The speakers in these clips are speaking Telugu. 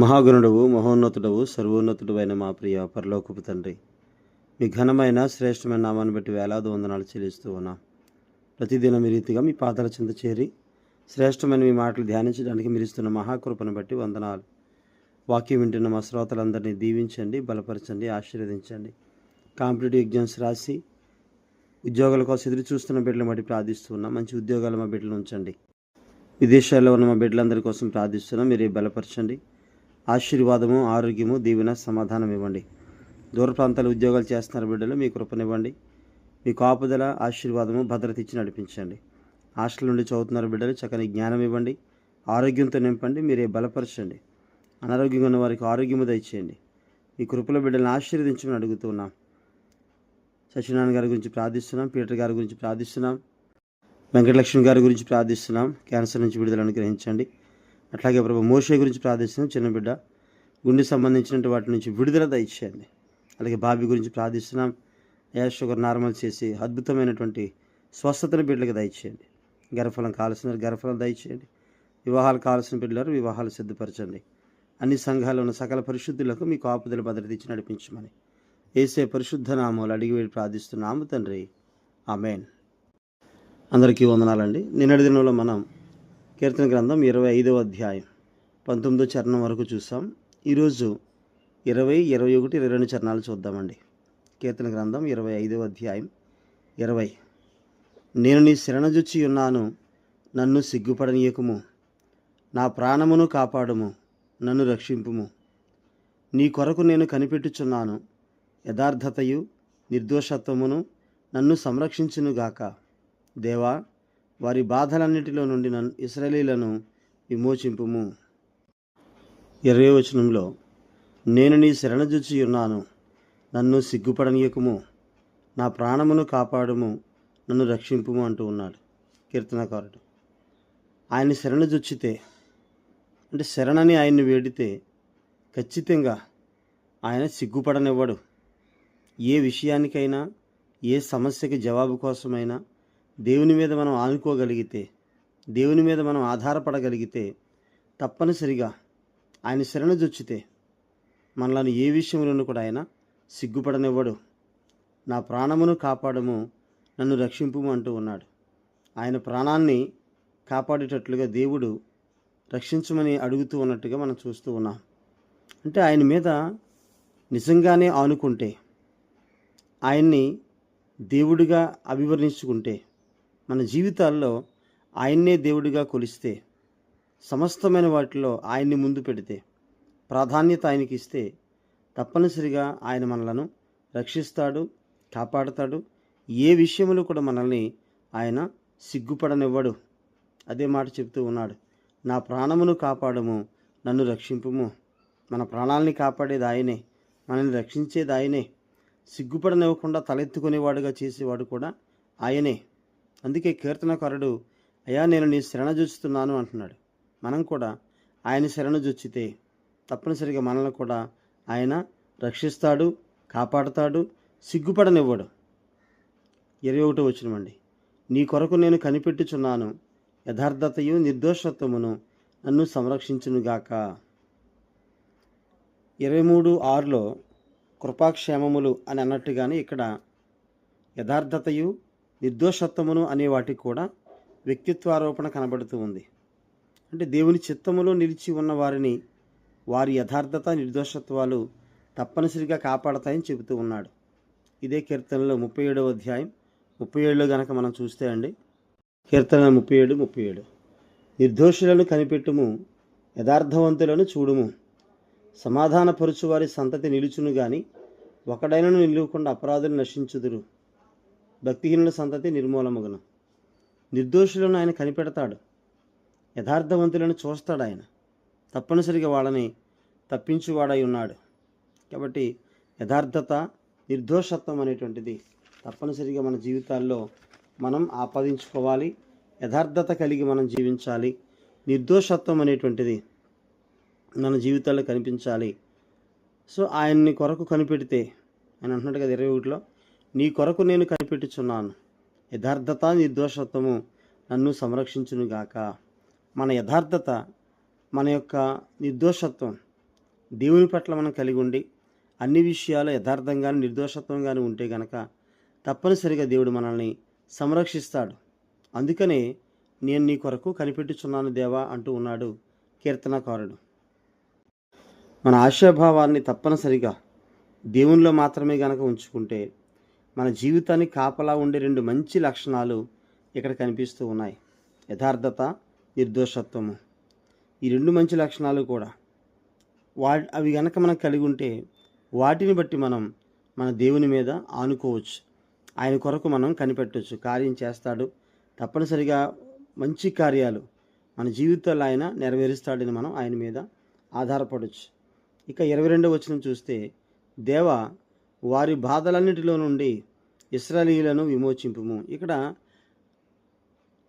మహాగుణుడవు మహోన్నతుడవు సర్వోన్నతుడు అయిన మా ప్రియ పరలోకపు తండ్రి మీ ఘనమైన శ్రేష్టమైన నామాన్ని బట్టి వేలాది వందనాలు చెల్లిస్తూ ఉన్నాం. ప్రతిదినం మీ రీతిగా మీ పాదాల చింత చేరి శ్రేష్టమైన మీ మాటలు ధ్యానించడానికి మీరు ఇస్తున్న మహాకృపను బట్టి వందనాలు. వాక్యం వింటున్న మా శ్రోతలందరినీ దీవించండి బలపరచండి ఆశీర్వదించండి. కాంపిటేటివ్ ఎగ్జామ్స్ రాసి ఉద్యోగాల కోసం ఎదురు చూస్తున్న బిడ్డలు బట్టి ప్రార్థిస్తున్నాం మంచి ఉద్యోగాలు మా బిడ్డలు ఉంచండి. విదేశాల్లో ఉన్న మా బిడ్డలందరి కోసం ప్రార్థిస్తున్నాం. మీరు బలపరచండి. ఆశీర్వాదము ఆరోగ్యము దీవెన సమాధానం ఇవ్వండి. దూర ప్రాంతాల ఉద్యోగాలు చేస్తున్నారు బిడ్డలు మీ కృపనివ్వండి. మీ కాపుదల ఆశీర్వాదము భద్రత ఇచ్చి నడిపించండి. హాస్టల్ నుండి చదువుతున్నారు బిడ్డలు చక్కని జ్ఞానం ఇవ్వండి. ఆరోగ్యంతో నింపండి మీరే బలపరచండి. అనారోగ్యంగా ఉన్న వారికి ఆరోగ్యము దయచేయండి. మీ కృపలో బిడ్డలను ఆశీర్వదించమని అడుగుతున్నాం సత్యనారాయణ గారి గురించి ప్రార్థిస్తున్నాం పీటర్ గారి గురించి ప్రార్థిస్తున్నాం వెంకటలక్ష్మి గారి గురించి ప్రార్థిస్తున్నాం. క్యాన్సర్ నుంచి విడుదల అనుగ్రహించండి. అట్లాగే ప్రభు మోషే గురించి ప్రార్థిస్తున్నాం చిన్న బిడ్డ. గుండె సంబంధించినటువంటి వాటి నుంచి విడుదల దయచేయండి. అలాగే బాబీ గురించి ప్రార్థిస్తున్నాం. యా షుగర్ నార్మల్ చేసి అద్భుతమైనటువంటి స్వస్థతను బిడ్డలకు దయచేయండి. గర్భఫలం కావాల్సిన గర్భఫలం దయచేయండి. వివాహాలు కావాల్సిన బిడ్డలు వివాహాలు సిద్ధపరచండి. అన్ని సంఘాలు ఉన్న సకల పరిశుద్ధులకు మీకు ఆపుదల భద్రత ఇచ్చి నడిపించమని ఏసే పరిశుద్ధ నామాలు అడిగి వేడి ప్రార్థిస్తున్నాము తండ్రి. ఆమెన్. అందరికీ వందనాలండి. నిన్నటి దినంలో మనం కీర్తన గ్రంథం ఇరవై ఐదవ అధ్యాయం. పంతొమ్మిదో చరణం వరకు చూసాం. ఈరోజు ఇరవై ఇరవై ఒకటి ఇరవై రెండు చరణాలు చూద్దామండి. కీర్తన గ్రంథం ఇరవై ఐదవ అధ్యాయం. ఇరవై. నేను నీ శరణజుచ్చి ఉన్నాను నన్ను సిగ్గుపడనీయకుము. నా ప్రాణమును కాపాడుము నన్ను రక్షింపుము. నీ కొరకు నేను కనిపెట్టుచున్నాను యథార్థతయు నిర్దోషత్వమును నన్ను సంరక్షించునుగాక. దేవా వారి బాధలన్నిటిలో నుండి నన్ను ఇస్రాయేలీలను విమోచింపుము. ఇరవై వచనంలో నేను నీ శరణజుచ్చి ఉన్నాను నన్ను సిగ్గుపడనీయకుము నా ప్రాణమును కాపాడుము నన్ను రక్షింపుము అంటూ ఉన్నాడు కీర్తనకారుడు. ఆయన శరణజుచ్చితే అంటే శరణని ఆయన్ని వేడితే ఖచ్చితంగా ఆయన సిగ్గుపడనివ్వడు. ఏ విషయానికైనా ఏ సమస్యకి జవాబు కోసమైనా దేవుని మీద మనం ఆనుకోగలిగితే దేవుని మీద మనం ఆధారపడగలిగితే తప్పనిసరిగా ఆయన శరణజొచ్చితే మనలను ఏ విషయంలోనూ కూడా ఆయన సిగ్గుపడనివ్వడు. నా ప్రాణమును కాపాడము నన్ను రక్షింపుము అంటూ ఉన్నాడు. ఆయన ప్రాణాన్ని కాపాడేటట్లుగా దేవుడు రక్షించమని అడుగుతూ ఉన్నట్టుగా మనం చూస్తూ ఉన్నాం. అంటే ఆయన మీద నిజంగానే ఆనుకుంటే ఆయన్ని దేవుడిగా అభివర్ణించుకుంటే మన జీవితాల్లో ఆయన్నే దేవుడిగా కొలిస్తే సమస్తమైన వాటిలో ఆయన్ని ముందు పెడితే ప్రాధాన్యత ఆయనకి ఇస్తే తప్పనిసరిగా ఆయన మనలను రక్షిస్తాడు కాపాడుతాడు. ఏ విషయంలో కూడా మనల్ని ఆయన సిగ్గుపడనివ్వడు. అదే మాట చెప్తూ ఉన్నాడు. నా ప్రాణమును కాపాడము నన్ను రక్షింపుము. మన ప్రాణాలని కాపాడేది ఆయనే మనల్ని రక్షించేది ఆయనే. సిగ్గుపడనివ్వకుండా తలెత్తుకునేవాడుగా చేసేవాడు కూడా ఆయనే. అందుకే కీర్తనకారుడు అయ్యా నేను నీ శరణ జొచ్చుతున్నాను అంటున్నాడు. మనం కూడా ఆయన శరణ జూచితే తప్పనిసరిగా మనల్ని కూడా ఆయన రక్షిస్తాడు కాపాడుతాడు సిగ్గుపడనివ్వడు. ఇరవై ఒకటో వచ్చినమండి నీ కొరకు నేను కనిపెట్టుచున్నాను యథార్థతయు నిర్దోషత్వమును నన్ను సంరక్షించునుగాక ఇరవై మూడు ఆరులో కృపాక్షేమములు అని అన్నట్టుగానే ఇక్కడ యథార్థతయు నిర్దోషత్వమును అనే వాటికి కూడా వ్యక్తిత్వారోపణ కనబడుతూ ఉంది. అంటే దేవుని చిత్తములో నిలిచి ఉన్న వారిని వారి యథార్థత నిర్దోషత్వాలు తప్పనిసరిగా కాపాడతాయని చెబుతూ ఉన్నాడు. ఇదే కీర్తనలో ముప్పై ఏడవ అధ్యాయం. ముప్పై ఏడులో గనక మనం చూస్తే అండి. కీర్తన ముప్పై ఏడు ముప్పై ఏడు. నిర్దోషులను కనిపెట్టుము యథార్థవంతులను చూడుము. సమాధానపరుచు వారి సంతతి నిలుచును గాని ఒకడైనను నిలువకుండా అపరాధులు నశించుదురు. భక్తిహీనుల సంతతి నిర్మూలమగును. నిర్దోషులను ఆయన కనిపెడతాడు. యథార్థవంతులను చూస్తాడు ఆయన. తప్పనిసరిగా వాళ్ళని తప్పించువాడై ఉన్నాడు. కాబట్టి యథార్థత నిర్దోషత్వం అనేటువంటిది తప్పనిసరిగా మన జీవితాల్లో మనం ఆపాదించుకోవాలి. యథార్థత కలిగి మనం జీవించాలి. నిర్దోషత్వం అనేటువంటిది మన జీవితాల్లో కనిపించాలి. సో ఆయన్ని కొరకు కనిపెడితే ఆయన అంటున్నాడు కదా ఇరవై ఒకటిలో నీ కొరకు నేను కనిపెట్టుచున్నాను. యథార్థత నిర్దోషత్వము నన్ను సంరక్షించునుగాక. మన యథార్థత మన యొక్క నిర్దోషత్వం దేవుని పట్ల మనం కలిగి ఉండి అన్ని విషయాలు యథార్థంగాను నిర్దోషత్వంగాను ఉంటే గనక తప్పనిసరిగా దేవుడు మనల్ని సంరక్షిస్తాడు. అందుకనే నేను నీ కొరకు కనిపెట్టుచున్నాను దేవా అంటూ ఉన్నాడు కీర్తనకారుడు. మన ఆశాభావాన్ని తప్పనిసరిగా దేవునిలో మాత్రమే గనక ఉంచుకుంటే మన జీవితాన్ని కాపలా ఉండే రెండు మంచి లక్షణాలు ఇక్కడ కనిపిస్తూ ఉన్నాయి. యథార్థత నిర్దోషత్వము. ఈ రెండు మంచి లక్షణాలు కూడా వా అవి గనక మనం కలిగి ఉంటే వాటిని బట్టి మనం మన దేవుని మీద ఆనుకోవచ్చు. ఆయన కొరకు మనం కనిపెట్టవచ్చు కార్యం చేస్తాడు. తప్పనిసరిగా మంచి కార్యాలు మన జీవితాల్లో ఆయన నెరవేరుస్తాడని మనం ఆయన మీద ఆధారపడవచ్చు ఇక ఇరవై రెండవ వచనం చూస్తే దేవ వారి బాధలన్నిటిలో నుండి ఇస్రాయలీలను విమోచింపుము. ఇక్కడ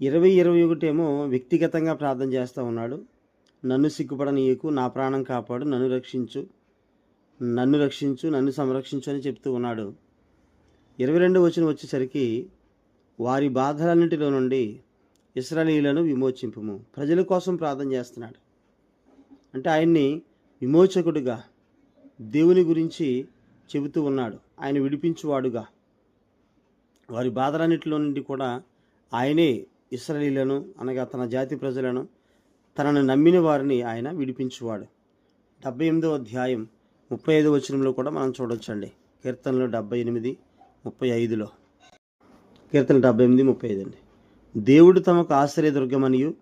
ఇరవై ఇరవై ఒకటేమో వ్యక్తిగతంగా ప్రార్థన చేస్తూ ఉన్నాడు. నన్ను సిగ్గుపడనీయకు నా ప్రాణం కాపాడు నన్ను రక్షించు నన్ను రక్షించు నన్ను సంరక్షించు అని చెప్తూ ఉన్నాడు. ఇరవై రెండు వచ్చిన వచ్చేసరికి వారి బాధలన్నింటిలో నుండి ఇస్రాయలీలను విమోచింపుము. ప్రజల కోసం ప్రార్థన చేస్తున్నాడు. అంటే ఆయన్ని విమోచకుడుగా దేవుని గురించి చెబుతూ ఉన్నాడు. ఆయన విడిపించువాడుగా. వారి బాధలన్నిటిలో నుండి కూడా ఆయనే ఇస్రాయిలను అనగా తన జాతి ప్రజలను తనను నమ్మిన వారిని ఆయన విడిపించువాడు. డెబ్బై ఎనిమిదో అధ్యాయం ముప్పై ఐదో వచనంలో కూడా మనం చూడొచ్చండి. కీర్తనలు డెబ్బై ఎనిమిది ముప్పై ఐదులో. కీర్తన డెబ్బై ఎనిమిది ముప్పై ఐదు అండి. దేవుడు తమకు ఆశ్రయదుర్గమనియు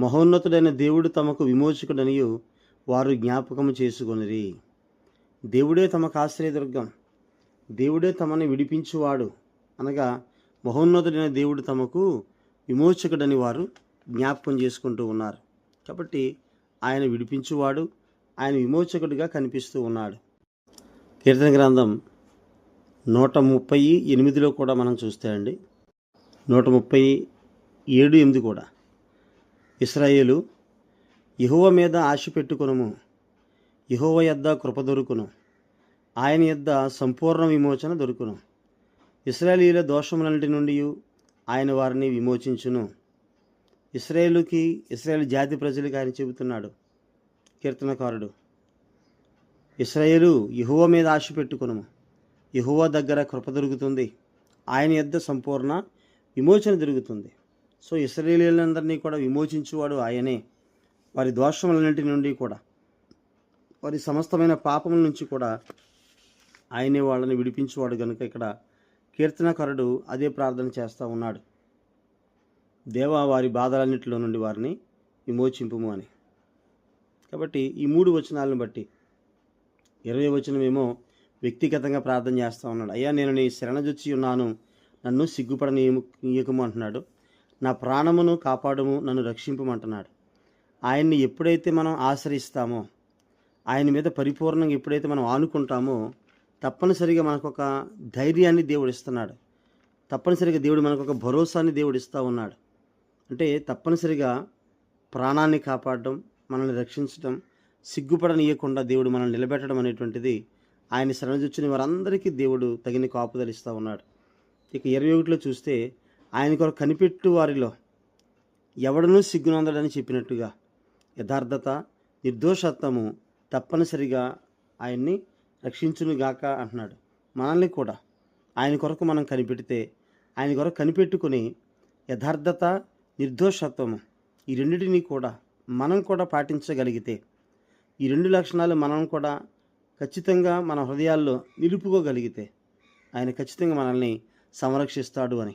మహోన్నతుడైన దేవుడు తమకు విమోచకుడనియు వారు జ్ఞాపకము చేసుకొనిరి. దేవుడే తమకు ఆశ్రయదుర్గం. దేవుడే తమని విడిపించువాడు. అనగా మహోన్నతుడైన దేవుడు తమకు విమోచకుడని వారు జ్ఞాపకం చేసుకుంటూ ఉన్నారు. కాబట్టి ఆయన విడిపించువాడు ఆయన విమోచకుడిగా కనిపిస్తూ ఉన్నాడు. కీర్తన గ్రంథం నూట ముప్పై ఎనిమిదిలో కూడా మనం చూస్తే అండి. నూట ముప్పై ఏడు ఎనిమిది కూడా. ఇస్రాయేలు యహువ మీద ఆశ పెట్టుకునము. యహోవ యొద్ద కృప దొరుకును. ఆయన యొద్ద సంపూర్ణ విమోచన దొరుకును. ఇస్రాయేలీల దోషములన్నిటి నుండి ఆయన వారిని విమోచించును. ఇస్రాయేలుకి ఇస్రాయేల్ జాతి ప్రజలకి ఆయన చెబుతున్నాడు. కీర్తనకారుడు ఇస్రాయేలు యహువ మీద ఆశ పెట్టుకును యహువ దగ్గర కృప దొరుకుతుంది. ఆయన యొద్ద సంపూర్ణ విమోచన దొరుకుతుంది. సో ఇస్రాయేలీలందరినీ కూడా విమోచించువాడు ఆయనే. వారి దోషములన్నింటి నుండి కూడా. వారి సమస్తమైన పాపముల నుంచి కూడా ఆయనే వాళ్ళని విడిపించేవాడు కనుక ఇక్కడ కీర్తనకారుడు అదే ప్రార్థన చేస్తూ ఉన్నాడు. దేవా వారి బాధలన్నింటిలో నుండి వారిని విమోచింపుము అని. కాబట్టి ఈ మూడు వచనాలను బట్టి ఇరవై వచనమేమో వ్యక్తిగతంగా ప్రార్థన చేస్తూ ఉన్నాడు. అయ్యా నేను నీ శరణజొచ్చి ఉన్నాను. నన్ను సిగ్గుపడనీయకము అంటున్నాడు. నా ప్రాణమును కాపాడము నన్ను రక్షింపమంటున్నాడు ఆయన్ని ఎప్పుడైతే మనం ఆశ్రయిస్తామో ఆయన మీద పరిపూర్ణంగా ఎప్పుడైతే మనం ఆనుకుంటామో తప్పనిసరిగా మనకు ఒక ధైర్యాన్ని దేవుడు ఇస్తున్నాడు. తప్పనిసరిగా దేవుడు మనకు ఒక భరోసాని దేవుడు ఇస్తూ ఉన్నాడు. అంటే తప్పనిసరిగా ప్రాణాన్ని కాపాడడం మనల్ని రక్షించడం సిగ్గుపడనీయకుండా దేవుడు మనల్ని నిలబెట్టడం అనేటువంటిది ఆయన శరణజొచ్చిన వారందరికీ దేవుడు తగిన కాపుదలు ఇస్తూ ఉన్నాడు. ఇక ఇరవై ఒకటిలో చూస్తే ఆయన కొరకు కనిపెట్టు వారిలో ఎవడనూ సిగ్గునందడని చెప్పినట్టుగా యథార్థత నిర్దోషత్వము తప్పనిసరిగా ఆయన్ని రక్షించునుగాక అంటున్నాడు. మనల్ని కూడా ఆయన కొరకు మనం కనిపెడితే ఆయన కొరకు కనిపెట్టుకుని యథార్థత నిర్దోషత్వము ఈ రెండింటినీ కూడా మనం కూడా పాటించగలిగితే ఈ రెండు లక్షణాలు మనం కూడా ఖచ్చితంగా మన హృదయాల్లో నిలుపుకోగలిగితే ఆయన ఖచ్చితంగా మనల్ని సంరక్షిస్తాడు అని.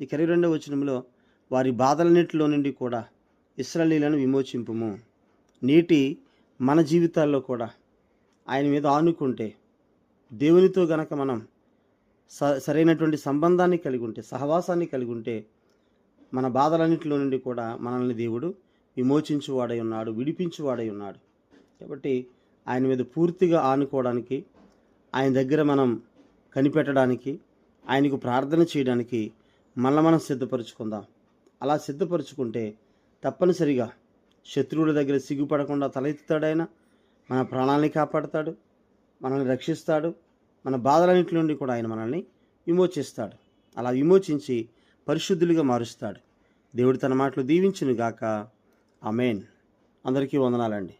ఈ ఇరవై రెండవ వచనంలో వారి బాధలన్నింటిలో నుండి కూడా ఇస్రాలీలను విమోచింపుము. నీటి మన జీవితాల్లో కూడా ఆయన మీద ఆనుకుంటే దేవునితో గనక మనం స సరైనటువంటి సంబంధాన్ని కలిగి ఉంటే సహవాసాన్ని కలిగి ఉంటే మన బాధలన్నింటిలో నుండి కూడా మనల్ని దేవుడు విమోచించువాడై ఉన్నాడు విడిపించువాడై ఉన్నాడు. కాబట్టి ఆయన మీద పూర్తిగా ఆనుకోవడానికి ఆయన దగ్గర మనం కనిపెట్టడానికి ఆయనకు ప్రార్థన చేయడానికి మళ్ళీ మనం సిద్ధపరచుకుందాం. అలా సిద్ధపరచుకుంటే తప్పనిసరిగా శత్రువుల దగ్గర సిగ్గుపడకుండా తలెత్తుతాడు మన ప్రాణాలని కాపాడతాడు మనల్ని రక్షిస్తాడు మన బాధలన్నింటి నుండి కూడా ఆయన మనల్ని విమోచిస్తాడు. అలా విమోచించి పరిశుద్ధులుగా మారుస్తాడు. దేవుడు తన మాటలు దీవించును గాక అమేన్ అందరికీ వందనాలండి.